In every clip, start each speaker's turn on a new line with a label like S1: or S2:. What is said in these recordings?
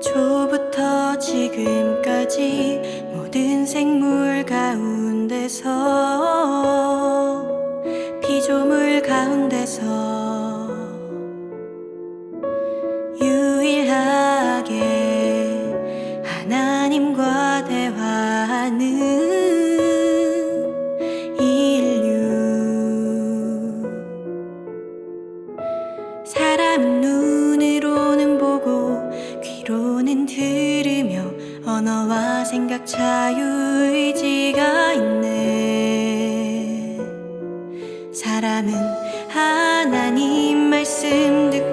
S1: 초부터 지금까지 모든 생물 가운데서 피조물 가운데서 유일하게 하나님과 대화하는 언어와 생각 자유의지가 있네. 사람은 하나님 말씀 듣고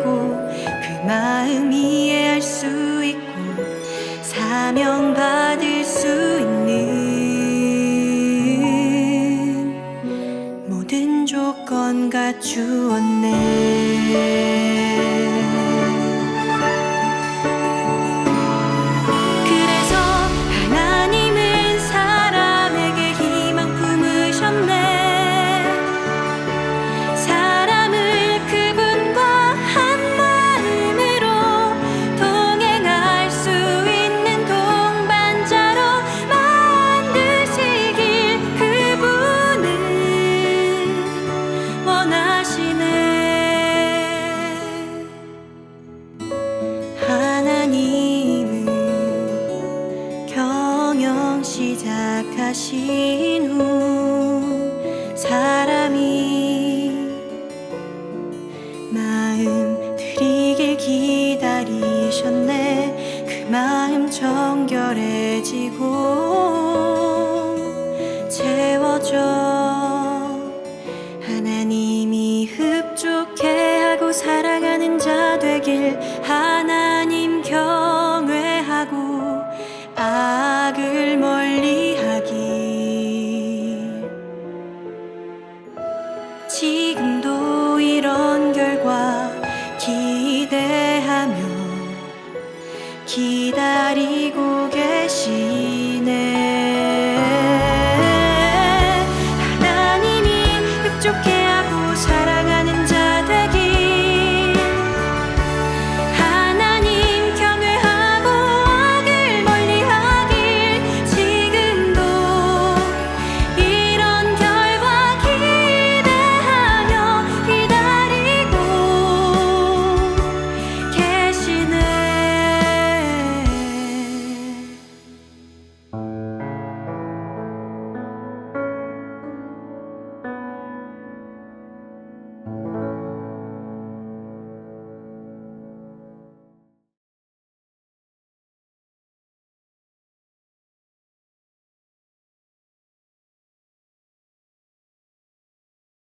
S1: 시작하신 후 사람이 마음 드리길 기다리셨네. 그 마음 정결해지고 채워져 지